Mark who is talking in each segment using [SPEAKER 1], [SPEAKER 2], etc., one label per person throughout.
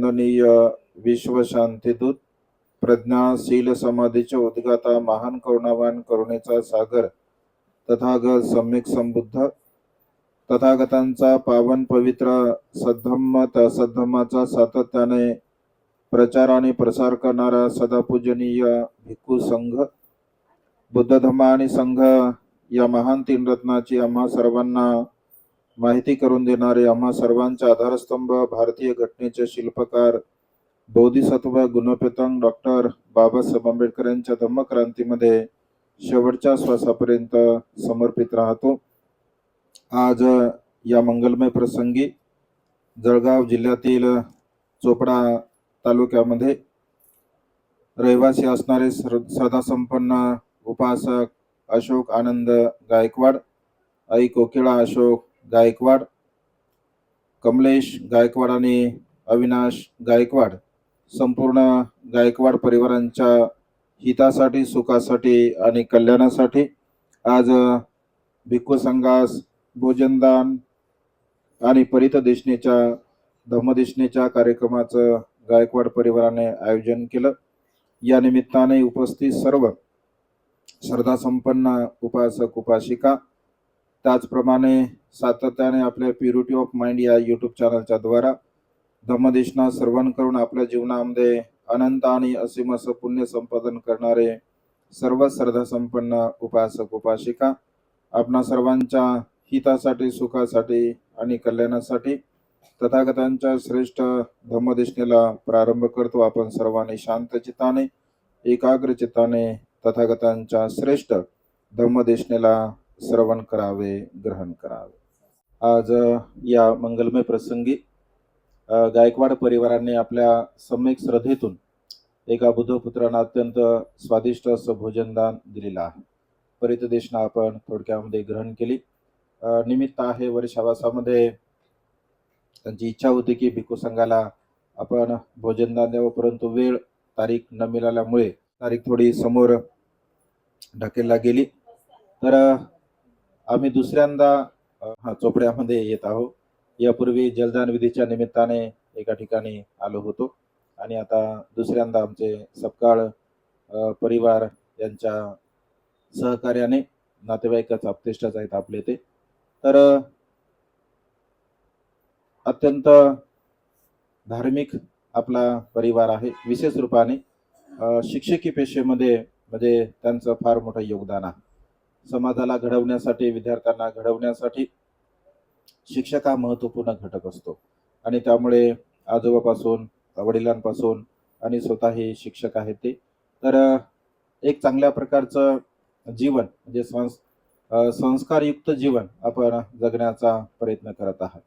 [SPEAKER 1] वंदनीय विश्वशांतीदूत प्रज्ञाशील समाधीचे उद्गाता महान करुणावान करुणेचा सागर तथागत सम्यक संबुद्ध तथागतांचा पावन पवित्र सद्धम्म त- सद्धम्माचा सातत्याने प्रचार आणि प्रसार करणारा सदापूजनीय भिक्खू संघ बुद्ध धम्म आणि संघ या महान तीन रत्नाची आम्हा सर्वांना माहिती करून देणारे आम्हा सर्वांचे आधारस्तंभ भारतीय घटनेचे शिल्पकार बोधिसत्व गुणपेतंग डॉक्टर बाबासाहेब आंबेडकर यांच्या धम्मक्रांतीमध्ये शेवटच्या श्वासापर्यंत समर्पित राहतो. आज या मंगलमय प्रसंगी जळगाव जिल्ह्यातील चोपडा तालुक्यामध्ये रहिवासी असणारे श्र- श्रद्धासंपन्न उपासक अशोक आनंद गायकवाड आई कोकिळा अशोक गायकवाड कमलेश गायकवाड आणि अविनाश गायकवाड. संपूर्ण गायकवाड परिवारांच्या हितासाठी सुखासाठी आणि कल्याणासाठी आज भिक्खू संघास भोजनदान आणि परित देशनेच्या धम्मदेशनेच्या कार्यक्रमाचं गायकवाड परिवाराने आयोजन केलं. या निमित्ताने उपस्थित सर्व श्रद्धासंपन्न उपासक उपासिका त्याचप्रमाणे सातत्याने आपल्या प्युरिटी ऑफ माइंड या यूट्यूब चॅनलच्या द्वारा धम्मदेशना सर्वण करून आपल्या जीवनामध्ये अनंत आणि असीम असं पुण्य संपादन करणारे सर्व श्रद्धासंपन्न उपासक उपासिका आपणा सर्वांच्या हितासाठी सुखासाठी आणि कल्याणासाठी तथागतांच्या श्रेष्ठ धम्मदेशनेला प्रारंभ करतो. आपण सर्वांनी शांत चित्ताने एकाग्र चित्ताने तथागतांच्या श्रेष्ठ धम्मदेशनेला श्रवण करावे ग्रहण करावे. आज या मंगलमय प्रसंगी गायकवाड परिवाराने आपल्या सम्यक श्रद्धेतून एका बुद्धपुत्रांना अत्यंत स्वादिष्ट असं भोजनदान दिलेलं आहे. परितदेशना आपण थोडक्यामध्ये ग्रहण केली. निमित्त आहे वर्षावासामध्ये त्यांची इच्छा होती की भिक्खू संघाला आपण भोजनदान द्यावं परंतु वेळ तारीख न मिळाल्यामुळे तारीख थोडी समोर ढकेलला गेली. तर आम्ही दुसऱ्यांदा हा चोपड्यामध्ये येत आहोत. यापूर्वी जलदान विधीच्या निमित्ताने एका ठिकाणी आलो होतो. आणि आता दुसऱ्यांदा आमचे सपकाळ परिवार यांच्या सहकार्याने नातेवाईकच आपतेष्टच आहेत आपले ते. तर अत्यंत धार्मिक आपला परिवार आहे. विशेष रूपाने शिक्षकी पेशेमध्ये म्हणजे त्यांचं फार मोठं योगदान आहे. समाजाला घडवण्यासाठी विद्यार्थ्यांना घडवण्यासाठी शिक्षक हा महत्त्वपूर्ण घटक असतो. आणि त्यामुळे आजोबापासून वडिलांपासून आणि स्वतःही शिक्षक आहेत ते. तर एक चांगल्या प्रकारचं जीवन म्हणजे संस संस्कारयुक्त जीवन आपण जगण्याचा प्रयत्न करत आहात.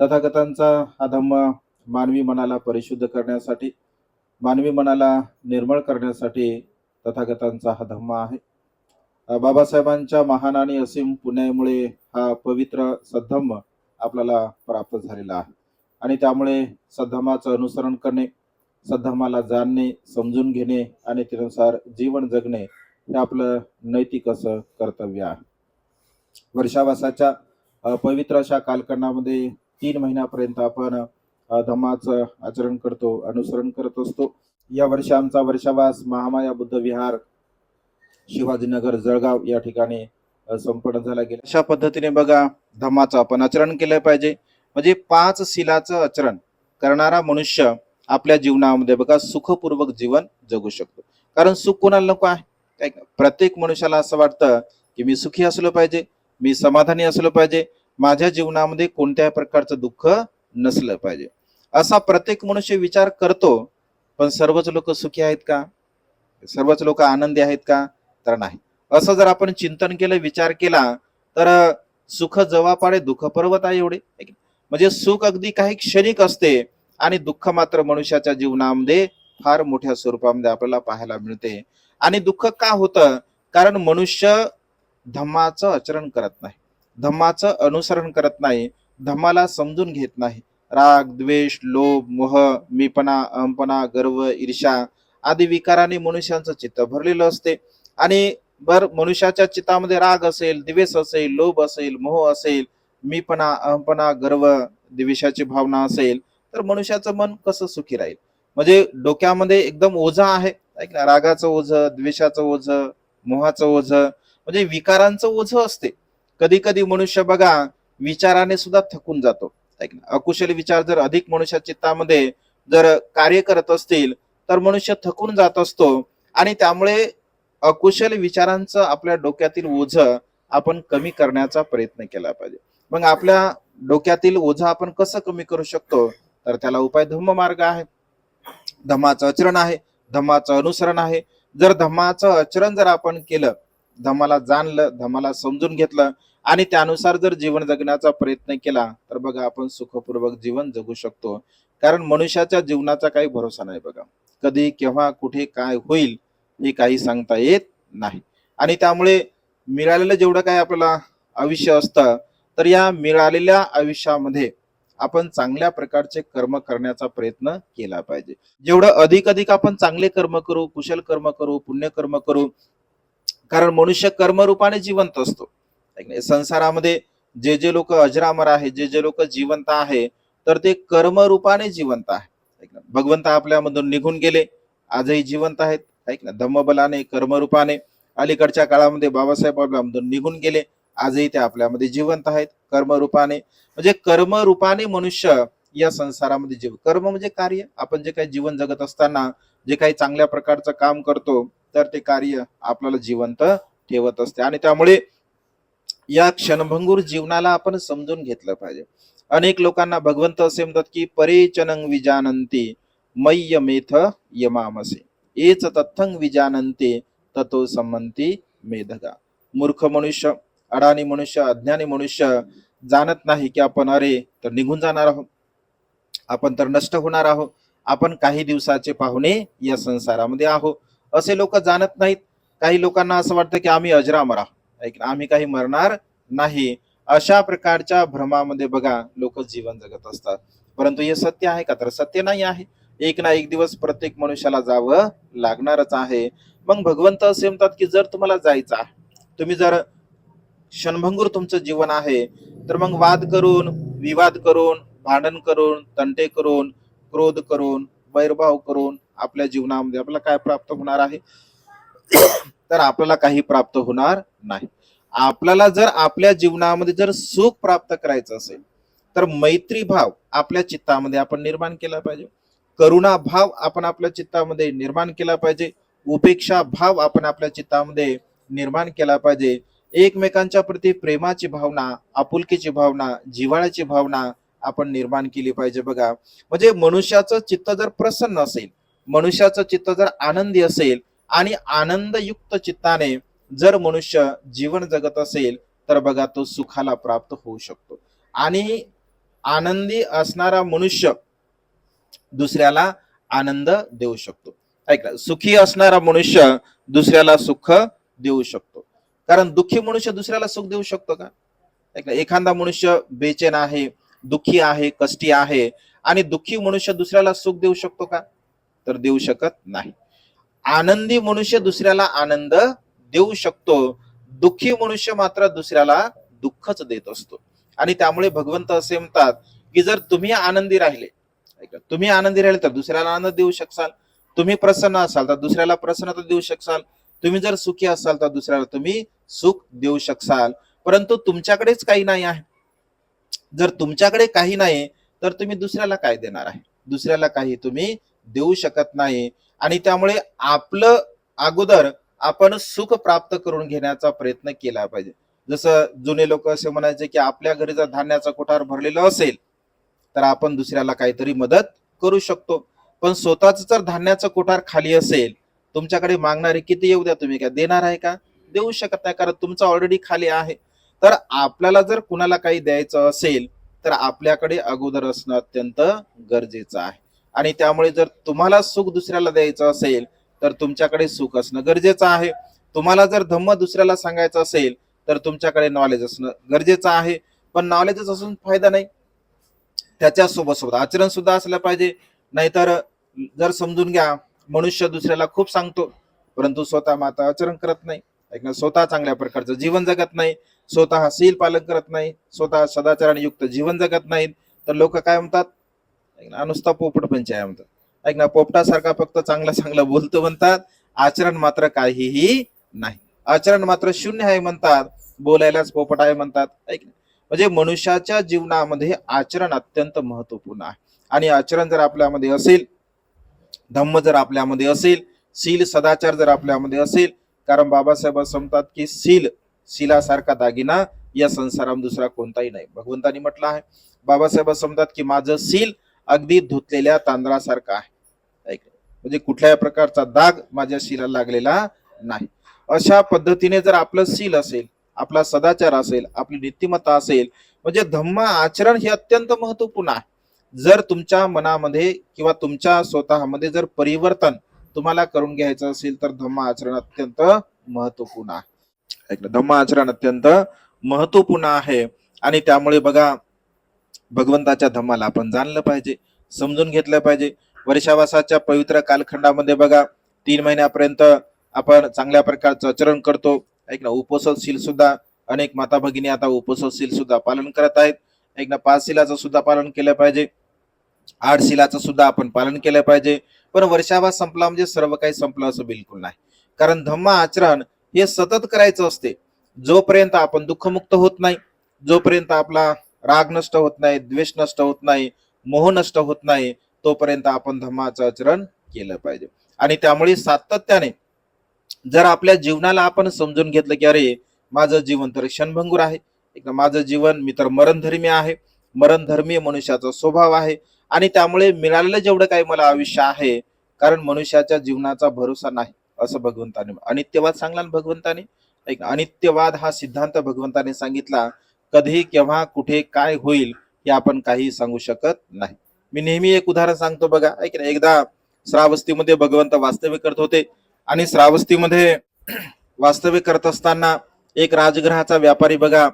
[SPEAKER 1] तथागतांचा हा धम्म मानवी मनाला परिशुद्ध करण्यासाठी मानवी मनाला निर्मळ करण्यासाठी तथागतांचा हा धम्म आहे. बाबासाहेबांच्या महान आणि असीम पुण्यामुळे हा पवित्र सद्धम्म आपल्याला प्राप्त झालेला आहे. आणि त्यामुळे सद्धमाचं अनुसरण करणे सद्धमाला जाणणे समजून घेणे आणि त्यानुसार जीवन जगणे हे आपलं नैतिक असं कर्तव्य आहे. वर्षावासाच्या पवित्र अशा कालखंडामध्ये तीन महिन्यापर्यंत आपण धम्माचं आचरण करतो अनुसरण करत असतो. या वर्षी आमचा वर्षावास महामाया बुद्ध विहार शिवाजीनगर जळगाव या ठिकाणी संपन्न झाला गेला. अशा पद्धतीने बघा धम्माचं आपण आचरण केलं पाहिजे. म्हणजे पाच शिलाचं आचरण करणारा मनुष्य आपल्या जीवनामध्ये बघा सुखपूर्वक जीवन जगू शकतो. कारण सुख कोणाला नको आहे? काय प्रत्येक मनुष्याला असं वाटतं की मी सुखी असलो पाहिजे मी समाधानी असलो पाहिजे. माझ्या जीवनामध्ये कोणत्याही प्रकारचं दुःख नसलं पाहिजे. असा प्रत्येक मनुष्य विचार करतो पण सर्वच लोक सुखी आहेत का? सर्वच लोक आनंदी आहेत का? तर नाही. असं जर आपण चिंतन केलं विचार केला तर सुख जवापाडे दुःख पर्वत आहे एवढे म्हणजे सुख अगदी काही क्षणिक असते आणि दुःख मात्र मनुष्याच्या जीवनामध्ये फार मोठ्या स्वरूपामध्ये आपल्याला पाहायला मिळते. आणि दुःख का होतं? कारण मनुष्य धम्माचं आचरण करत नाही. धम्माचं अनुसरण करत नाही. धम्माला समजून घेत नाही. राग द्वेष लोभ मोह मीपणा अहमपणा गर्व ईर्षा आदी विकाराने मनुष्यांचं चित्त भरलेलं असते. आणि बर मनुष्याच्या चित्तामध्ये राग असेल द्वेष असेल लोभ असेल मोह असेल मीपणा अहमपणा गर्व द्वेषाची भावना असेल तर मनुष्याचं मन कसं सुखी राहील? म्हणजे डोक्यामध्ये एकदम ओझं आहे ऐक ना रागाचं ओझं द्वेषाचं ओझं मोहाचं ओझं म्हणजे विकारांचं ओझं असते. कधी कधी मनुष्य बघा विचाराने सुद्धा थकून जातो ऐक ना. अकुशल विचार जर अधिक मनुष्या चित्तामध्ये जर कार्य करत असतील तर मनुष्य थकून जात असतो आणि त्यामुळे अकुशल विचारांचं आपल्या डोक्यातील ओझ आपण कमी करण्याचा प्रयत्न केला पाहिजे. मग आपल्या डोक्यातील ओझ आपण कसं कमी करू शकतो? तर त्याला उपाय धम्म मार्ग आहे. धम्माचं आचरण आहे. धम्माचं अनुसरण आहे. जर धम्माचं आचरण जर आपण केलं धम्माला जाणलं धम्माला समजून घेतलं आणि त्यानुसार जर जीवन जगण्याचा प्रयत्न केला तर बघा आपण सुखपूर्वक जीवन जगू शकतो. कारण मनुष्याच्या जीवनाचा काही भरोसा नाही बघा. कधी केव्हा कुठे काय होईल हे काही सांगता येत नाही. आणि त्यामुळे मिळालेलं जेवढं काय आपल्याला आयुष्य असतं तर या मिळालेल्या आयुष्यामध्ये आपण चांगल्या प्रकारचे कर्म करण्याचा प्रयत्न केला पाहिजे. जेवढं अधिक अधिक आपण चांगले कर्म करू कुशल कर्म करू पुण्य कर्म करू कारण मनुष्य कर्मरूपाने जिवंत असतो. संसारामध्ये जे जे लोक अजरामर आहे जे जे लोक जिवंत आहे तर ते कर्मरूपाने जिवंत आहे. भगवंत आपल्यामधून निघून गेले आजही जिवंत आहेत. ऐक ना धम्मबलाने कर्मरूपाने अलीकडच्या काळामध्ये बाबासाहेब आपल्यामधून निघून गेले. आजही ते आपल्यामध्ये जिवंत आहेत. कर्मरूपाने म्हणजे कर्मरूपाने मनुष्य या संसारामध्ये जीव कर्म म्हणजे कार्य. आपण जे काही जीवन जगत असताना जे काही चांगल्या प्रकारचं काम करतो तर ते कार्य आपल्याला जिवंत ठेवत असते. आणि त्यामुळे या क्षणभंगूर जीवनाला आपण समजून घेतलं पाहिजे. अनेक लोकांना भगवंत असे म्हणतात की परेचनंग विजानंती मय्यमेथ यमामसे. एच तत्थंग विजानंते ततो संमंती मेधगा. मूर्ख मनुष्य अडाणी मनुष्य अज्ञानी मनुष्य जाणत नाही की आपण अरे तर निघून जाणार आहोत. आपण तर नष्ट होणार आहोत. आपण काही दिवसाचे पाहुणे या संसारामध्ये आहोत. असे लोक जाणत नाहीत. काही लोकांना असं वाटतं की आम्ही अजरामर आहोत. ऐक आम्ही काही मरणार नाही. अशा प्रकारच्या भ्रमामध्ये बघा लोक जीवन जगत असतात. परंतु हे सत्य आहे का? तर सत्य नाही आहे. एक ना एक दिवस प्रत्येक मनुष्याला जावं लागणारच आहे. मग भगवंत असे म्हणतात की जर तुम्हाला जायचं तुम्ही जर क्षणभंगूर तुमचं जीवन आहे तर मग वाद करून विवाद करून भांडण करून तंटे करून क्रोध करून वैरभाव करून आपल्या जीवनामध्ये आपल्याला काय प्राप्त होणार आहे? तर आपल्याला काही प्राप्त होणार नाही. आपल्याला जर आपल्या जीवनामध्ये जर सुख प्राप्त करायचं असेल तर मैत्री भाव आपल्या चित्तामध्ये आपण निर्माण केला पाहिजे. करुणा भाव आपण आपल्या चित्तामध्ये निर्माण केला पाहिजे. उपेक्षा भाव आपण आपल्या चित्तामध्ये निर्माण केला पाहिजे. एकमेकांच्या प्रती प्रेमाची भावना आपुलकीची भावना जिव्हाळ्याची भावना आपण निर्माण केली पाहिजे बघा. म्हणजे मनुष्याचं चित्त जर प्रसन्न असेल मनुष्याचं चित्त जर आनंदी असेल आणि आनंदयुक्त चित्ताने जर मनुष्य जीवन जगत असेल तर बघा तो सुखाला प्राप्त होऊ शकतो. आणि आनंदी असणारा मनुष्य दुसऱ्याला आनंद देऊ शकतो. ऐका सुखी असणारा मनुष्य दुसऱ्याला सुख देऊ शकतो. कारण दुःखी मनुष्य दुसऱ्याला सुख देऊ शकतो का? ऐक ना, एखादा मनुष्य बेचैन आहे दुःखी आहे कष्टी आहे आणि दुःखी मनुष्य दुसऱ्याला सुख देऊ शकतो का? तर देऊ शकत नाही. आनंदी मनुष्य दुसऱ्याला आनंद देऊ शकतो दुःखी मनुष्य मात्र दुसऱ्याला दुःखच देत असतो. आणि त्यामुळे भगवंत असे म्हणतात की जर तुम्ही आनंदी राहिले तुम्ही आनंदी राहिले तर दुसऱ्याला आनंद देऊ शकाल तुम्ही प्रसन्न असाल तर दुसऱ्याला प्रसन्नता देऊ शकाल तुम्ही जर सुखी असाल तर दुसऱ्याला तुम्ही सुख देऊ शकाल परंतु तुमच्याकडेच काही नाही आहे. जर तुमच्याकडे काही नाही तर तुम्ही दुसऱ्याला काय देणार आहे? दुसऱ्याला काही तुम्ही देऊ शकत नाही. आणि त्यामुळे आपलं अगोदर आपण सुख प्राप्त करून घेण्याचा प्रयत्न केला पाहिजे. जसं जुने लोक असे म्हणायचे की आपल्या घरी जर धान्याचा कोठार भरलेला असेल तर आपण दुसऱ्याला काहीतरी मदत करू शकतो. पण स्वतःच जर धान्याचं कोठार खाली असेल तुमच्याकडे मागणारे किती येऊ द्या तुम्ही? काय देणार आहे का? देऊ शकत नाही कारण तुमचं ऑलरेडी खाली आहे. तर आपल्याला जर कुणाला काही द्यायचं असेल तर आपल्याकडे अगोदर असणं अत्यंत गरजेचं आहे. आणि त्यामुळे जर तुम्हाला सुख दुसऱ्याला द्यायचं असेल तर तुमच्याकडे सुख असणं गरजेचं आहे. तुम्हाला जर धम्म दुसऱ्याला सांगायचं असेल तर तुमच्याकडे नॉलेज असणं गरजेचं आहे. पण नॉलेजच असून फायदा नाही. त्याच्या सोबत सोबत आचरण सुद्धा असलं पाहिजे नाहीतर जर समजून घ्या मनुष्य दुसऱ्याला खूप सांगतो परंतु स्वतः माता आचरण करत नाही. स्वतः चांगल्या प्रकारचं जीवन जगत नाही स्वतः शील पालन करत नाही स्वतः सदाचाराने युक्त जीवन जगत नाहीत तर लोक काय म्हणतात? ऐक ना नुसता पोपट पंचाय म्हणतात. ऐक ना पोपटासारखा फक्त चांगला चांगला बोलतो म्हणतात आचरण मात्र काहीही नाही. आचरण मात्र शून्य आहे म्हणतात बोलायलाच पोपट आहे म्हणतात. ऐक ना म्हणजे मनुष्याच्या जीवनामध्ये आचरण अत्यंत महत्त्वपूर्ण आहे. आणि आचरण जर आपल्यामध्ये असेल धम्म जर आपल्यामध्ये असेल सील सदाचार जर आपल्यामध्ये असेल कारण बाबासाहेब असं की सील शिलासारखा दागिना या संसारात दुसरा कोणताही नाही. भगवंतानी म्हटलं आहे. बाबासाहेब समजतात की माझं सील अगदी धुतलेल्या तांदळासारखं आहे. म्हणजे कुठल्याही प्रकारचा दाग माझ्या शिला लागलेला नाही. अशा पद्धतीने जर आपलं सील असेल आपला सदाचार असेल आपली नीतिमत्ता असेल म्हणजे धम्म आचरण हे अत्यंत महत्त्वपूर्ण आहे. जर तुमच्या मनामध्ये किंवा तुमच्या स्वतःमध्ये जर परिवर्तन तुम्हाला करून घ्यायचं असेल तर धम्म आचरण अत्यंत महत्त्वपूर्ण आहे. धम्म आचरण अत्यंत महत्त्वपूर्ण आहे. आणि त्यामुळे बघा भगवंताच्या धम्माला आपण जाणलं पाहिजे समजून घेतलं पाहिजे. वर्षावासाच्या पवित्र कालखंडामध्ये बघा तीन महिन्यापर्यंत आपण चांगल्या प्रकारचं आचरण करतो. ऐक ना उपसशील सुद्धा अनेक माता भगिनी आता उपसशील सुद्धा पालन करत आहेत. ऐक ना पाच शिलाचं सुद्धा पालन केलं पाहिजे. आठ शिलाचं सुद्धा आपण पालन केलं पाहिजे. पण वर्षावास संपला म्हणजे सर्व काही संपलं असं बिलकुल नाही. कारण धम्म आचरण हे सतत करायचं असते. जोपर्यंत आपण दुःखमुक्त होत नाही जोपर्यंत आपला राग नष्ट होत नाही द्वेष नष्ट होत नाही मोह नष्ट होत नाही तोपर्यंत आपण धम्माचं आचरण केलं पाहिजे. आणि त्यामुळे सातत्याने जर आपल्या जीवनाला आपण समजून घेतलं की अरे माझं जीवन तर क्षणभंगूर आहे. एक माझं जीवन मी तर मरणधर्मी आहे. मरणधर्मी मनुष्याचा स्वभाव आहे. आणि त्यामुळे मिळालेलं जेवढं काही मला आयुष्य आहे कारण मनुष्याच्या जीवनाचा भरोसा नाही असं भगवंताने अनित्यवाद सांगला ना भगवंताने? ऐक अनित्यवाद हा सिद्धांत भगवंताने सांगितला कधी केव्हा कुठे काय होईल हे आपण काही सांगू शकत नाही. मी नेहमी एक उदाहरण सांगतो बघा. ऐक ना एकदा श्रावस्तीमध्ये भगवंत वास्तव्य करत होते. आणि श्रावस्तीमध्ये वास्तव्य करत असताना एक राजगृहाचा व्यापारी बघा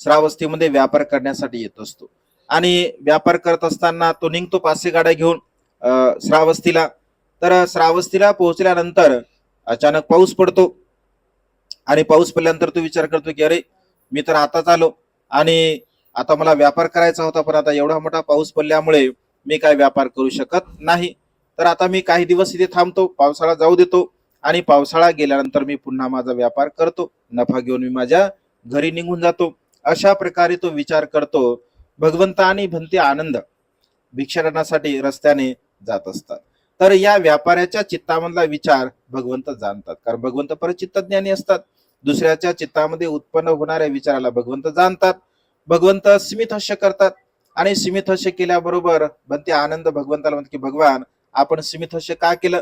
[SPEAKER 1] श्रावस्तीमध्ये व्यापार करण्यासाठी येत असतो. आणि व्यापार करत असताना तो निघतो पाचशे गाड्या घेऊन श्रावस्तीला. तर श्रावस्तीला पोहोचल्यानंतर अचानक पाऊस पडतो. आणि पाऊस पडल्यानंतर तो विचार करतो की अरे मी तर आताच आलो. आणि आता मला व्यापार करायचा होता पण आता एवढा मोठा पाऊस पडल्यामुळे मी काय व्यापार करू शकत नाही. तर आता मी काही दिवस इथे थांबतो पावसाळा जाऊ देतो आणि पावसाळा गेल्यानंतर मी पुन्हा माझा व्यापार करतो नफा घेऊन मी माझ्या घरी निघून जातो. अशा प्रकारे तो विचार करतो भगवंत आणि भंते आनंद भिक्षाटनासाठी रस्त्याने जात असतात. तर या व्यापाऱ्याच्या चित्तामधला विचार भगवंत जाणतात कारण भगवंत परचित्तज्ञानी असतात. दुसऱ्याच्या चित्तामध्ये उत्पन्न होणाऱ्या विचाराला भगवंत जाणतात. भगवंत स्मितहस्य करतात आणि स्मितहस्य केल्याबरोबर भंते आनंद भगवंताला म्हणतात की भगवान आपण सीमित हस्य का केलं?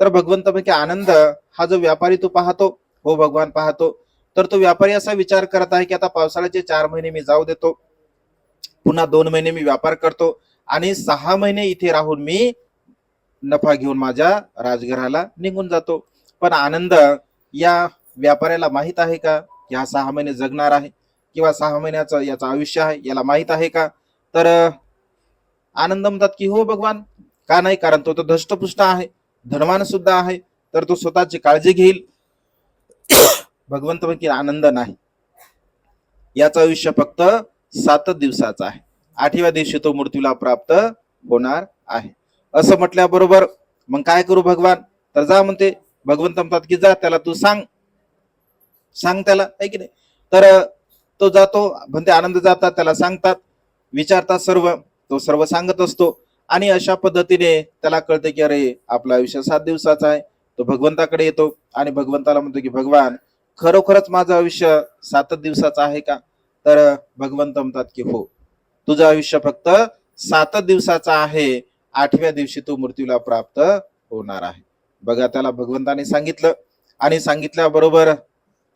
[SPEAKER 1] तर भगवंत म्हणजे आनंद हा जो व्यापारी तू पाहतो हो भगवान पाहतो. तर तो व्यापारी असा विचार करत आहे की आता पावसाळ्याचे चार महिने मी जाऊ देतो. पुन्हा दोन महिने मी व्यापार करतो आणि सहा महिने इथे राहून मी नफा घेऊन माझ्या राजघराला निघून जातो. पण आनंद या व्यापाऱ्याला माहीत आहे का? या सहा महिने जगणार आहे किंवा सहा महिन्याचं याचं आयुष्य आहे याला माहीत आहे का? तर आनंद म्हणतात की हो भगवान का नाही? कारण तो तर धष्टपुष्ट आहे धनवान सुद्धा आहे तर तो स्वतःची काळजी घेईल. भगवंत की आनंद नाही. याचं आयुष्य फक्त सातच दिवसाचा आहे. आठव्या दिवशी तो मृत्यूला प्राप्त होणार आहे. असं म्हटल्याबरोबर मग काय करू भगवान? तर जा म्हणते भगवंत म्हणतात की जा त्याला तू सांग. सांग त्याला आहे की नाही? तर तो जातो म्हणते आनंद जातात त्याला सांगतात. विचारतात सर्व तो सर्व सांगत असतो. आणि अशा पद्धतीने त्याला कळतं की अरे आपला आयुष्य सात दिवसाचा आहे तो भगवंताकडे येतो आणि भगवंताला म्हणतो की भगवान खरोखरच माझं आयुष्य सातच दिवसाचं आहे का? तर भगवंत म्हणतात की हो. तुझं आयुष्य फक्त सातच दिवसाचं आहे आठव्या दिवशी तू मृत्यूला प्राप्त होणार आहे. बघा त्याला भगवंताने सांगितलं आणि सांगितल्याबरोबर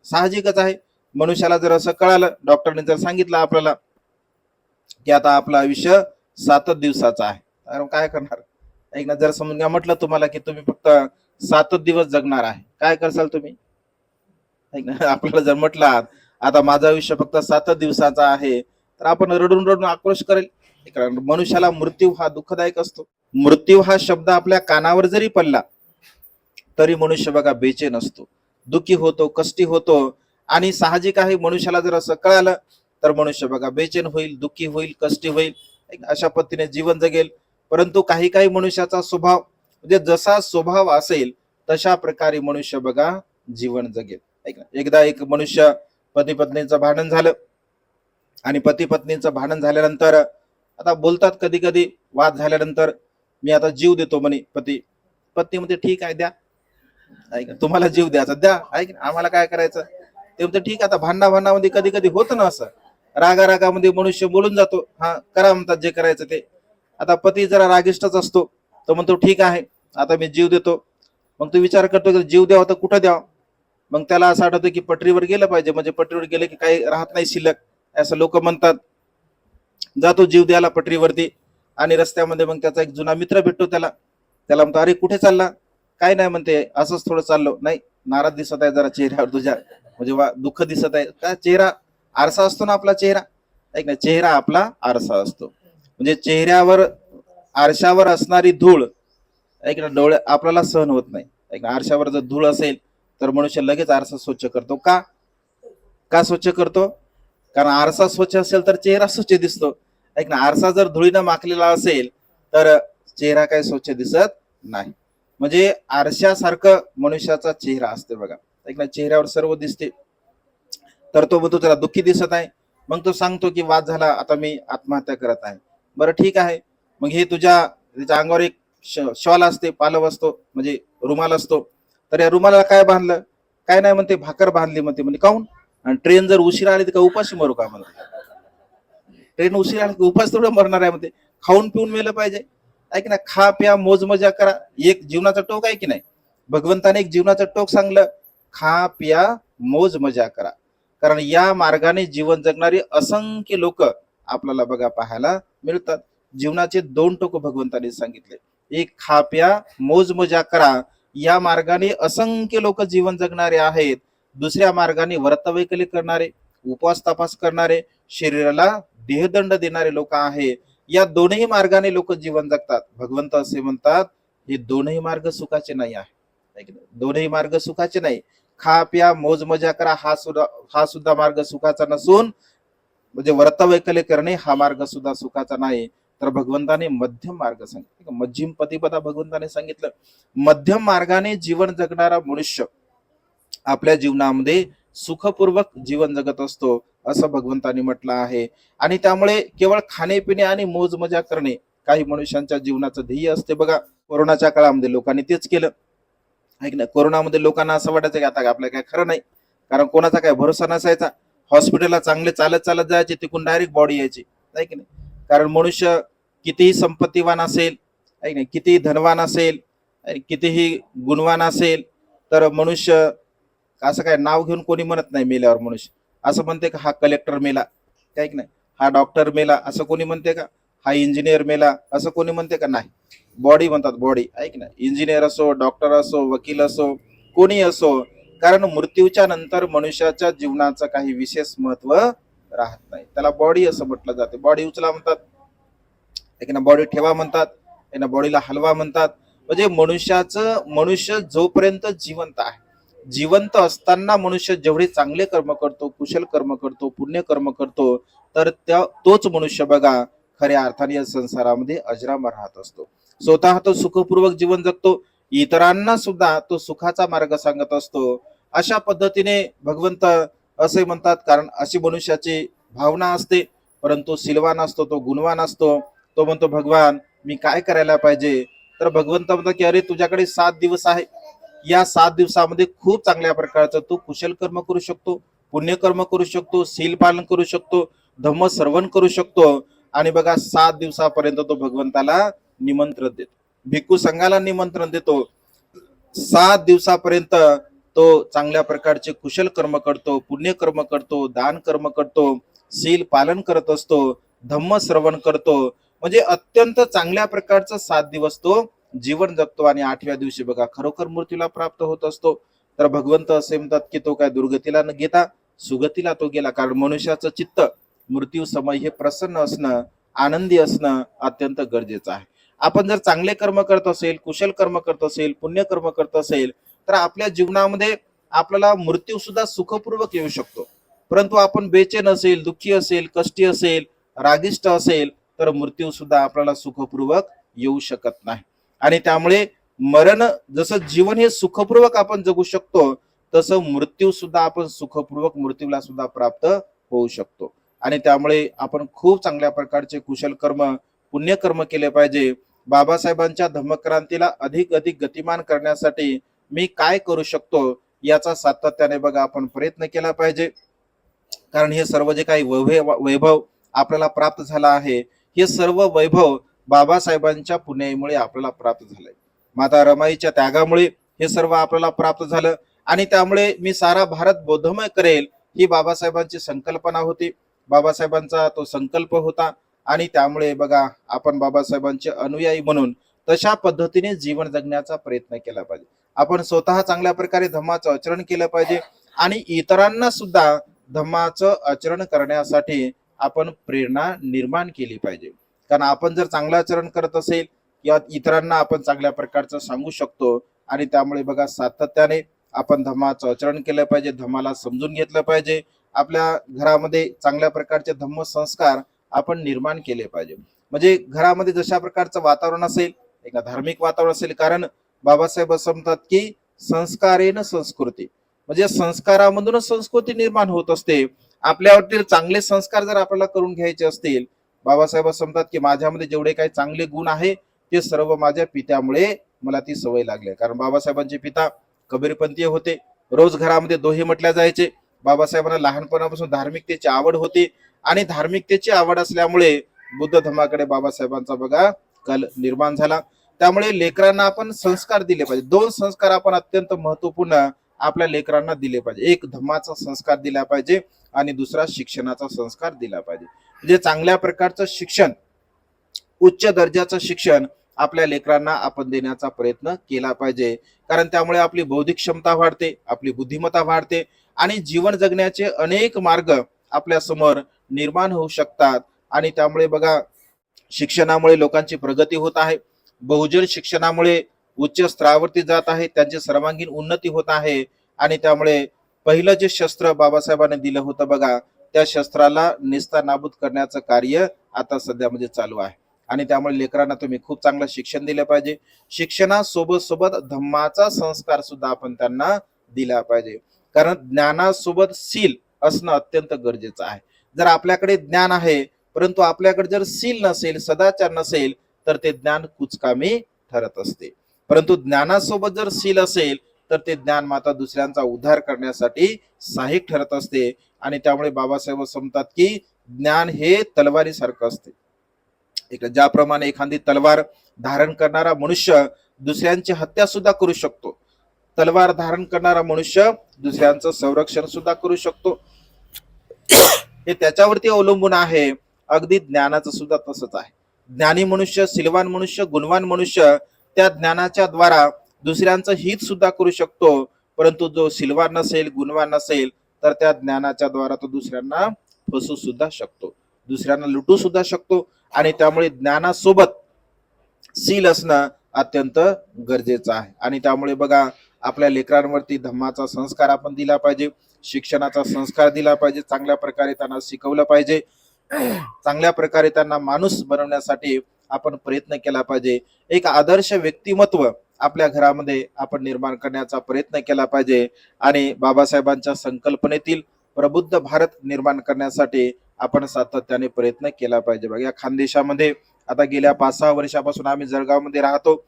[SPEAKER 1] साहजिकच आहे. मनुष्याला जर असं कळालं डॉक्टरने जर सांगितलं आपल्याला की आता आपलं आयुष्य सातच दिवसाचं आहे अरे काय करणार? ऐक ना जर समजून घ्या म्हटलं तुम्हाला की तुम्ही फक्त सातच दिवस जगणार आहे. काय करसाल तुम्ही? ऐक ना आपल्याला जर म्हटलं आता माझं आयुष्य फक्त सातच दिवसाचा आहे तर आपण रडून रडून आक्रोश करेल. कारण मनुष्याला मृत्यू हा दुःखदायक असतो. मृत्यू हा शब्द आपल्या कानावर जरी पडला तरी मनुष्य बघा बेचैन असतो दुःखी होतो कष्टी होतो आणि साहजिक आहे मनुष्याला जर असं कळालं तर मनुष्य बघा बेचैन होईल दुःखी होईल कष्टी होईल. अशा पद्धतीने जीवन जगेल. परंतु काही काही मनुष्याचा स्वभाव म्हणजे जसा स्वभाव असेल तशा प्रकारे मनुष्य बघा जीवन जगेल. ऐक ना एकदा एक मनुष्य पती पत्नीचं भांडण झालं आणि पती पत्नीचं भांडण झाल्यानंतर आता बोलतात कधी कधी वाद झाल्यानंतर मी आता जीव देतो म्हणे पती. पत्नी म्हणते ठीक आहे द्या. ऐक तुम्हाला जीव द्यायचा द्या. ऐक ना, आम्हाला काय करायचं? ते म्हणते ठीक आहे आता भांडणा भांडणामध्ये कधी कधी होतं ना असं. रागा रागामध्ये मनुष्य बोलून जातो. हा करा म्हणतात जे करायचं ते. आता पती जरा रागिष्टच असतो तो म्हणतो ठीक आहे आता मी जीव देतो. मग तो विचार करतो की जीव द्यावा तर कुठं द्यावा? मग त्याला असं आठवतं की पटरीवर गेलं पाहिजे म्हणजे पटरीवर गेले की काही राहत नाही शिल्लक असं लोक म्हणतात. जातो जीव द्यायला पटरीवरती आणि रस्त्यामध्ये मग त्याचा एक जुना मित्र भेटतो त्याला. त्याला म्हणतो अरे कुठे चालला? काय नाही म्हणते असंच थोडं चाललो. नाही नाराज दिसत आहे जरा चेहऱ्यावर तुझ्या म्हणजे वा दुःख दिसत आहे. का चेहरा आरसा असतो ना आपला चेहरा? ऐक ना चेहरा आपला आरसा असतो. म्हणजे चेहऱ्यावर आरशावर असणारी धूळ ऐक ना डोळे आपल्याला सहन होत नाही. ऐक ना आरशावर जर धूळ असेल तर मनुष्य लगेच आरसा स्वच्छ करतो. का? का स्वच्छ करतो? कारण आरसा स्वच्छ असेल तर चेहरा स्वच्छ दिसतो. ऐक ना आरसा जर धुळीनं माखलेला असेल तर चेहरा काही स्वच्छ दिसत नाही. म्हणजे आरशासारखं मनुष्याचा चेहरा असते बघा. ऐक ना चेहऱ्यावर सर्व दिसते. तर तो म्हणतो त्याला दुःखी दिसत आहे. मग तो सांगतो की वाद झाला आता मी आत्महत्या करत आहे. बरं ठीक आहे. मग हे तुझ्या त्याच्या अंगावर एक शॉल असते पालव असतो म्हणजे रुमाल असतो. तर या रुमाला काय बांधलं? काय नाही म्हणते भाकर बांधली म्हणते म्हणजे काऊन? आणि ट्रेन जर उशिरा आली तर का उपाशी मरू का म्हणते ट्रेन उशिरा आली की उपास थोडं मरणार आहे म्हणते. खाऊन पिऊन मेलं पाहिजे. ऐक ना खा प्या मोज मजा करा. एक जीवनाचा टोक आहे की नाही? भगवंताने एक जीवनाचा टोक सांगलं. खा प्या मोज मजा करा. कारण या मार्गाने जीवन जगणारी असंख्य लोक आपल्याला बघा पाहायला मिळतात. जीवनाचे दोन टोक भगवंताने सांगितले. एक खा प्या मोज मजा करा. या मार्गाने असंख्य लोक जीवन जगणारे आहेत. दुसऱ्या मार्गाने व्रतवैकल्य करणारे उपवास तपास करणारे शरीराला देहदंड देणारे लोक आहे या दोनही मार्गाने लोक जीवन जगतात. भगवंत असे म्हणतात हे दोनही मार्ग सुखाचे नाही आहे दोनही मार्ग सुखाचे नाही. खा प्या मोज मजा करा हा सुद्धा हा सुद्धा मार्ग सुखाचा नसून म्हणजे वर्तवैकल्य करणे हा मार्ग सुद्धा सुखाचा नाही. तर भगवंताने मध्यम मार्ग सांगितलं. मध्यम पतिपदा भगवंताने सांगितलं. मध्यम मार्गाने जीवन जगणारा मनुष्य आपल्या जीवनामध्ये सुखपूर्वक जीवन जगत असतो असं भगवंतांनी म्हटलं आहे. आणि त्यामुळे केवळ खाणे आणि मोज मजा करणे काही मनुष्यांच्या जीवनाचं ध्येय असते बघा. कोरोनाच्या काळामध्ये लोकांनी तेच केलं. ऐक ना कोरोनामध्ये लोकांना असं वाटायचं की आता आपलं काय खरं नाही. कारण कोणाचा काय भरोसा नसायचा. हॉस्पिटलला चांगले चालत चालत जायचे तिकून डायरेक्ट बॉडी यायची. आहे की नाही? कारण मनुष्य कितीही संपत्तीवान असेल आहे की नाही? कितीही धनवान असेल कितीही गुणवान असेल तर मनुष्य असं काय नाव घेऊन कोणी म्हणत नाही मेल्यावर मनुष्य. असं म्हणते का हा कलेक्टर मेला. काय की नाही? हा डॉक्टर मेला असं कोणी म्हणते का? हा इंजिनियर मेला असं कोणी म्हणते का? नाही. बॉडी म्हणतात बॉडी ऐक ना इंजिनियर असो डॉक्टर असो वकील असो कोणी असो कारण मृत्यूच्या नंतर मनुष्याच्या जीवनाचं काही विशेष महत्त्व राहत नाही. त्याला बॉडी असं म्हटलं जाते. बॉडी उचला म्हणतात. एकना बॉडी ठेवा म्हणतात. ऐक बॉडीला हलवा म्हणतात. म्हणजे मनुष्याचं मनुष्य जोपर्यंत जिवंत आहे जिवंत असताना मनुष्य जेवढे चांगले कर्म करतो कुशल कर्म करतो पुण्य कर्म करतो तर त्या तोच मनुष्य बघा खऱ्या अर्थाने या संसारामध्ये अजरामर राहत असतो. स्वतः तो सुखपूर्वक जीवन जगतो. इतरांना सुद्धा तो सुखाचा मार्ग सांगत असतो. अशा पद्धतीने भगवंत असे म्हणतात कारण अशी मनुष्याची भावना असते. परंतु सिलवान असतो तो गुणवान असतो. तो म्हणतो भगवान मी काय करायला पाहिजे? तर भगवंत म्हणतो की अरे तुझ्याकडे सात दिवस आहे. या सात दिवसामध्ये खूप चांगल्या प्रकारचं तू कुशल कर्म करू शकतो पुण्यकर्म करू शकतो सील पालन करू शकतो धम्म सर्वण करू शकतो आणि बघा सात दिवसापर्यंत तो भगवंताला निमंत्रण देतो. भिक्खू संघाला निमंत्रण देतो. सात दिवसापर्यंत तो चांगल्या प्रकारचे कुशल कर्म करतो पुण्य कर्म करतो दान कर्म करतो शील पालन करत असतो धम्म श्रवण करतो. म्हणजे अत्यंत चांगल्या प्रकारचा सात दिवस तो जीवन जगतो आणि आठव्या दिवशी बघा खरोखर मृत्यूला प्राप्त होत असतो. तर भगवंत असे म्हणतात की तो काय दुर्गतीला न घेता सुगतीला तो गेला. कारण मनुष्याचं चित्त मृत्यू समय हे प्रसन्न असणं आनंदी असणं अत्यंत गरजेचं आहे. आपण जर चांगले कर्म करत असेल कुशल कर्म करत असेल पुण्य कर्म करत असेल तर आपल्या जीवनामध्ये आपल्याला मृत्यू सुद्धा सुखपूर्वक येऊ शकतो. परंतु आपण बेचैन असेल दुःखी असेल कष्टी असेल रागिष्ट असेल तर मृत्यू सुद्धा आपल्याला सुखपूर्वक येऊ शकत नाही. आणि त्यामुळे मरण जसं जीवन हे सुखपूर्वक आपण जगू शकतो तसं मृत्यू सुद्धा आपण सुखपूर्वक मृत्यूला सुद्धा प्राप्त होऊ शकतो. आणि त्यामुळे आपण खूप चांगल्या प्रकारचे कुशल कर्म पुण्यकर्म केले पाहिजे. बाबासाहेबांच्या धम्मक्रांतीला अधिक अधिक गतिमान करण्यासाठी मी काय करू शकतो याचा सातत्याने बघा आपण प्रयत्न केला पाहिजे. कारण हे सर्व जे काही वैभव वैभव आपल्याला प्राप्त झाला आहे हे सर्व वैभव बाबासाहेबांच्या पुण्याईमुळे आपल्याला प्राप्त झालंय. माता रमाईच्या त्यागामुळे हे सर्व आपल्याला प्राप्त झालं आणि त्यामुळे मी सारा भारत बौद्धमय करेल ही बाबासाहेबांची संकल्पना होती. बाबासाहेबांचा तो संकल्प होता आणि त्यामुळे बघा आपण बाबासाहेबांचे अनुयायी म्हणून तशा पद्धतीने जीवन जगण्याचा प्रयत्न केला पाहिजे. आपण स्वतः चांगल्या प्रकारे धम्माचं आचरण केलं पाहिजे आणि इतरांना सुद्धा धम्माचं आचरण करण्यासाठी आपण प्रेरणा निर्माण केली पाहिजे. कारण आपण जर चांगलं आचरण करत असेल किंवा इतरांना आपण चांगल्या प्रकारचं सांगू शकतो आणि त्यामुळे बघा सातत्याने आपण धम्माचं आचरण केलं पाहिजे धम्माला समजून घेतलं पाहिजे. आपल्या घरामध्ये चांगल्या प्रकारचे धम्म संस्कार आपण निर्माण केले पाहिजे. म्हणजे घरामध्ये जशा प्रकारचं वातावरण असेल एका धार्मिक वातावरण असेल कारण बाबासाहेब असं म्हणतात की संस्कारेन संस्कृती. म्हणजे संस्कारामधूनच संस्कृती निर्माण होत असते. आपल्यावरती चांगले संस्कार जर आपल्याला करून घ्यायचे असतील बाबासाहेब असं म्हणतात की माझ्यामध्ये जेवढे काही चांगले गुण आहे ते सर्व माझ्या पित्यामुळे मला ती सवय लागली. कारण बाबासाहेबांचे पिता कबीरपंथीय होते. रोज घरामध्ये दोहे म्हटल्या जायचे. बाबासाहेबांना लहानपणापासून धार्मिकतेची आवड होती. आणि धार्मिकतेची आवड असल्यामुळे बुद्ध धर्माकडे बाबासाहेबांचा बघा कल निर्माण झाला. त्यामुळे लेकरांना आपण संस्कार दिले पाहिजे. दोन संस्कार आपण अत्यंत महत्त्वपूर्ण आपल्या लेकरांना दिले पाहिजे. एक धम्माचा संस्कार दिला पाहिजे आणि दुसरा शिक्षणाचा संस्कार दिला पाहिजे. म्हणजे चांगल्या प्रकारचं शिक्षण उच्च दर्जाचं शिक्षण आपल्या लेकरांना आपण देण्याचा प्रयत्न केला पाहिजे. कारण त्यामुळे आपली बौद्धिक क्षमता वाढते आपली बुद्धिमत्ता वाढते आणि जीवन जगण्याचे अनेक मार्ग आपल्यासमोर निर्माण होऊ शकतात. आणि त्यामुळे बघा शिक्षणामुळे लोकांची प्रगती होत आहे. बहुजन शिक्षणामुळे उच्च स्तरावरती जात आहे त्यांची सर्वांगीण उन्नती होत आहे आणि त्यामुळे पहिलं जे शस्त्र बाबासाहेबांनी दिलं होतं बघा त्या शस्त्राला निस्ता नाबूद करण्याचं कार्य आता सध्यामध्ये म्हणजे चालू आहे. आणि त्यामुळे लेकरांना तुम्ही खूप चांगलं शिक्षण दिलं पाहिजे. शिक्षणासोबत सोबत धम्माचा संस्कार सुद्धा आपण त्यांना दिला पाहिजे. कारण ज्ञानासोबत सील असणं अत्यंत गरजेचं आहे. जर आपल्याकडे ज्ञान आहे परंतु आपल्याकडे जर सील नसेल सदाचार नसेल तर ते ज्ञान कुचकामी ठरत असते. परंतु ज्ञानासोबत जर सील असेल तर ते ज्ञान माता दुसऱ्यांचा उद्धार करण्यासाठी सहाय्यक ठरत असते. आणि त्यामुळे बाबासाहेब समतात की ज्ञान हे तलवारीसारखं असते. एक ज्याप्रमाणे एखादी तलवार धारण करणारा मनुष्य दुसऱ्यांची हत्या सुद्धा करू शकतो. तलवार धारण करणारा मनुष्य दुसऱ्यांचं संरक्षण सुद्धा करू शकतो. हे त्याच्यावरती अवलंबून आहे. अगदी ज्ञानाचं सुद्धा तसंच आहे. ज्ञानी मनुष्य सिलवान मनुष्य गुणवान मनुष्य त्या ज्ञानाच्या द्वारा दुसऱ्यांचं हित सुद्धा करू शकतो. परंतु जो सिलवान नसेल गुणवान नसेल तर त्या ज्ञानाच्या द्वारा तो दुसऱ्यांना फसू सुद्धा शकतो. दुसऱ्यांना लुटू सुद्धा शकतो. आणि त्यामुळे ज्ञानासोबत सील असणं अत्यंत गरजेचं आहे. आणि त्यामुळे बघा आपल्या लेकरांवरती धम्माचा संस्कार आपण दिला पाहिजे शिक्षणाचा संस्कार दिला पाहिजे चांगल्या प्रकारे त्यांना शिकवलं पाहिजे. चांगल्या प्रकारे त्यांना माणूस बनवण्यासाठी आपण प्रयत्न केला पाहिजे. एक आदर्श व्यक्तिमत्व आपल्या घरामध्ये आपण निर्माण करण्याचा प्रयत्न केला पाहिजे. आणि बाबासाहेबांच्या संकल्पनेतील प्रबुद्ध भारत निर्माण करण्यासाठी आपण सातत्याने प्रयत्न केला पाहिजे. बघा या खानदेशामध्ये आता गेल्या पाच सहा वर्षापासून आम्ही जळगावमध्ये राहतो.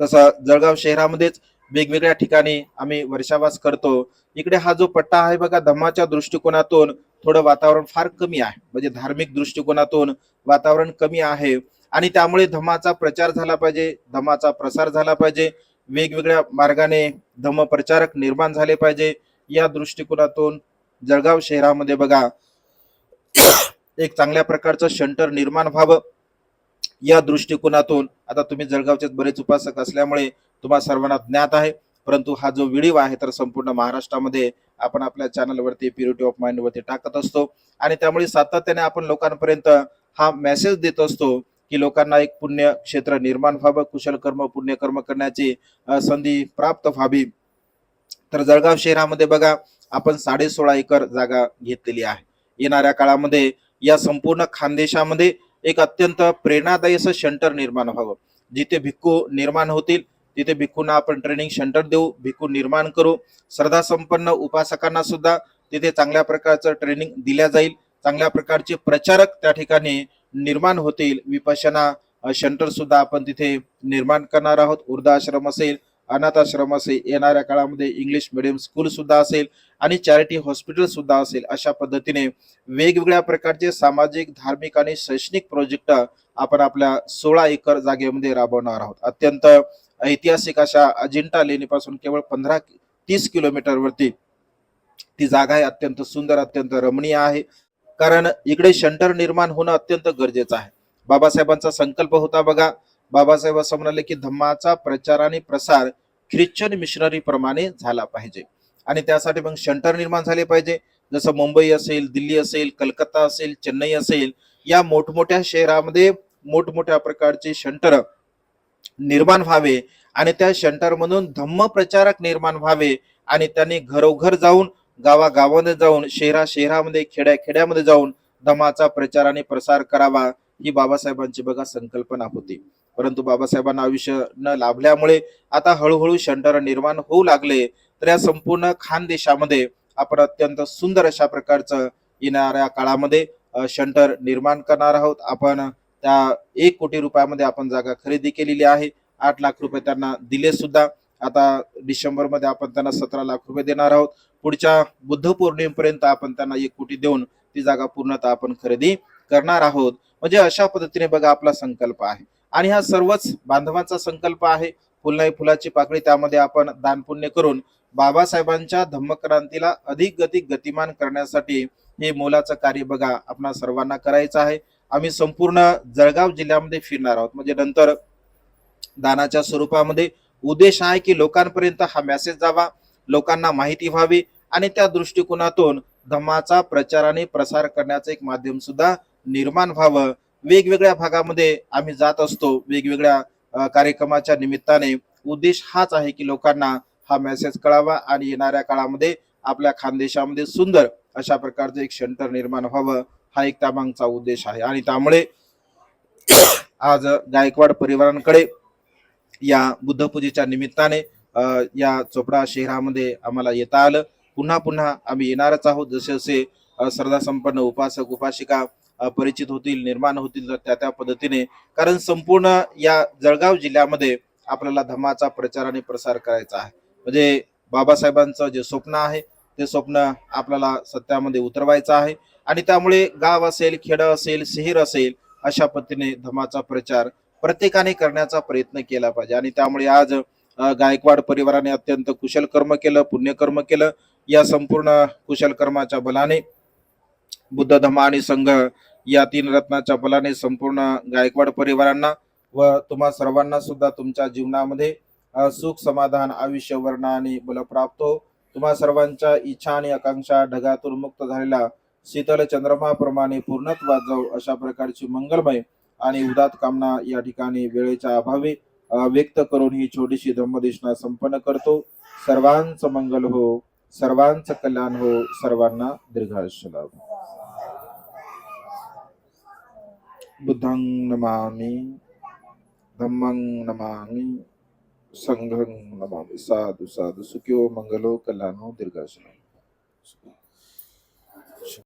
[SPEAKER 1] तसा जळगाव शहरामध्येच वेगवेगळ्या ठिकाणी आम्ही वर्षावास करतो. इकडे हा जो पट्टा आहे बघा धम्माच्या दृष्टिकोनातून थोडं वातावरण फार कमी आहे. म्हणजे धार्मिक दृष्टिकोनातून वातावरण कमी आहे. आणि त्यामुळे धमाचा प्रचार झाला पाहिजे धमाचा प्रसार झाला पाहिजे. वेगवेगळ्या मार्गाने धम्म प्रचारक निर्माण झाले पाहिजे. या दृष्टिकोनातून जळगाव शहरामध्ये बघा एक चांगल्या प्रकारचं शंटर निर्माण व्हावं. या दृष्टिकोनातून आता तुम्ही जळगावचे बरेच उपासक असल्यामुळे तुम्हाला सर्वांना ज्ञात आहे. परंतु हा जो व्हिडिओ आहे तर संपूर्ण महाराष्ट्रामध्ये आपण आपल्या चॅनलवरती प्युरिटी ऑफ माइंड वरती टाकत असतो. आणि त्यामुळे सातत्याने आपण लोकांपर्यंत हा मेसेज देत असतो की लोकांना एक पुण्य क्षेत्र निर्माण व्हावं कुशल कर्म पुण्यकर्म करण्याची संधी प्राप्त व्हावी. तर जळगाव शहरामध्ये बघा आपण साडे सोळा एकर जागा घेतलेली आहे. येणाऱ्या काळामध्ये या संपूर्ण खानदेशामध्ये एक अत्यंत प्रेरणादायी असं सेंटर निर्माण व्हावं. जिथे भिक्खू निर्माण होतील तिथे भिक्खूंना आपण ट्रेनिंग सेंटर देऊ भिक्खू निर्माण करू. श्रद्धा संपन्न उपासकांना सुद्धा तिथे चांगल्या प्रकारचं ट्रेनिंग दिल्या जाईल. चांगल्या प्रकारचे प्रचारक त्या ठिकाणी निर्माण होतील. विपशना सेंटर सुद्धा आपण तिथे निर्माण करणार आहोत. वृद्धाश्रम असेल अनाथ आश्रम असेल येणाऱ्या काळामध्ये इंग्लिश मिडियम स्कूल सुद्धा असेल आणि चॅरिटी हॉस्पिटल सुद्धा असेल. अशा पद्धतीने वेगवेगळ्या प्रकारचे सामाजिक धार्मिक आणि शैक्षणिक प्रोजेक्ट आपण आपल्या सोळा एकर जागेमध्ये राबवणार आहोत. अत्यंत ऐतिहासिक अशा अजिंठा लेणीपासून केवळ पंधरा तीस किलोमीटर वरती ती जागा आहे. अत्यंत सुंदर अत्यंत रमणीय आहे. कारण इकडे शंटर निर्माण होणं अत्यंत गरजेचं आहे. बाबासाहेबांचा संकल्प होता बघा. बाबासाहेब असं म्हणाले की धम्माचा प्रचार आणि प्रसार ख्रिश्चन मिशनरी प्रमाणे झाला पाहिजे. आणि त्यासाठी मग शंटर निर्माण झाले पाहिजे. जसं मुंबई असेल दिल्ली असेल कलकत्ता असेल चेन्नई असेल या मोठमोठ्या शहरामध्ये मोठमोठ्या प्रकारचे शंटर निर्माण व्हावे आणि त्या सेंटर धम्म प्रचारक निर्माण व्हावे आणि त्यांनी घरोघर जाऊन गावागावामध्ये जाऊन शहरा शहरामध्ये खेड्या खेड्यामध्ये जाऊन धम्माचा प्रचार आणि प्रसार करावा ही बाबासाहेबांची बघा संकल्पना होती. परंतु बाबासाहेबांना आयुष्य न लाभल्यामुळे आता हळूहळू शंटर निर्माण होऊ लागले. तर या संपूर्ण खानदेशामध्ये आपण अत्यंत सुंदर अशा प्रकारचं येणाऱ्या काळामध्ये शंटर निर्माण करणार आहोत. आपण त्या एक कोटी रुपयामध्ये आपण जागा खरेदी केलेली आहे. आठ लाख रुपये त्यांना दिले सुद्धा. आता डिसेंबरमध्ये आपण त्यांना सतरा लाख रुपये देणार आहोत. पुढच्या बुद्ध पौर्णिमेपर्यंत आपण त्यांना एक कोटी देऊन ती जागा पूर्णतः आपण खरेदी करणार आहोत. म्हणजे अशा पद्धतीने बघा आपला संकल्प आहे. आणि हा सर्वच बांधवांचा संकल्प आहे. फुलनाई फुलाची पाकळी त्यामध्ये आपण दानपुण्य करून बाबासाहेबांच्या धम्मक्रांतीला अधिक गती गतिमान करण्यासाठी हे मोलाचं कार्य बघा आपणा सर्वांना करायचं आहे. आम्ही संपूर्ण जळगाव जिल्ह्यामध्ये फिरणार आहोत. म्हणजे नंतर दानाच्या स्वरूपामध्ये उद्देश आहे की लोकांपर्यंत हा मेसेज जावा लोकांना माहिती व्हावी आणि त्या दृष्टिकोनातून धम्माचा प्रचार आणि प्रसार करण्याचं एक माध्यम सुद्धा निर्माण व्हावं. वेगवेगळ्या भागामध्ये आम्ही जात असतो. वेगवेगळ्या कार्यक्रमाच्या निमित्ताने उद्देश हाच आहे की लोकांना हा मेसेज कळावा आणि येणाऱ्या काळामध्ये आपल्या खानदेशामध्ये सुंदर अशा प्रकारचं एक सेंटर निर्माण व्हावं. हा एक त्यामागचा उद्देश आहे. आणि त्यामुळे आज गायकवाड परिवारांकडे या बुद्धपूजेच्या निमित्ताने या चोपडा शहरामध्ये आम्हाला येता आलं. पुन्हा पुन्हा आम्ही येणारच आहोत. जसे जसे श्रद्धा संपन्न उपासक उपासिका परिचित होतील निर्माण होतील तर त्या त्या पद्धतीने. कारण संपूर्ण या जळगाव जिल्ह्यामध्ये आपल्याला धम्माचा प्रचार आणि प्रसार करायचा आहे. म्हणजे बाबासाहेबांचं जे स्वप्न आहे ते स्वप्न आपल्याला सत्यामध्ये उतरवायचं आहे. आणि त्यामुळे गाव असेल खेडं असेल शहर असेल अशा पद्धतीने धमाचा प्रचार प्रत्येकाने करण्याचा प्रयत्न केला पाहिजे. आणि त्यामुळे आज गायकवाड परिवाराने अत्यंत कुशल कर्म केलं पुण्यकर्म केलं. या संपूर्ण कुशल कर्माच्या बलाने बुद्ध धमा आणि संघ या तीन रत्नाच्या बलाने संपूर्ण गायकवाड परिवारांना व तुम्हा सर्वांना सुद्धा तुमच्या जीवनामध्ये सुख समाधान आयुष्य वर्ण आणि बल प्राप्त हो. तुम्हा सर्वांच्या इच्छा आणि आकांक्षा ढगातून मुक्त झालेला शीतल चंद्रमाप्रमाणे पूर्णत्वात जाऊ अशा प्रकारची मंगलमय आणि उदात कामना या ठिकाणी वेळेच्या अभावी व्यक्त करून ही छोटीशी धम्मदेशना संपन्न करतो. सर्वांच मंगल हो सर्वांच कल्याण हो सर्वांना दीर्घायुष्य लाभ. बुद्धं नमामि धम्मं नमामि संघं नमामि. साधु साधु सुखियो मंगलो कल्याणो दीर्घायुष्य लाभ.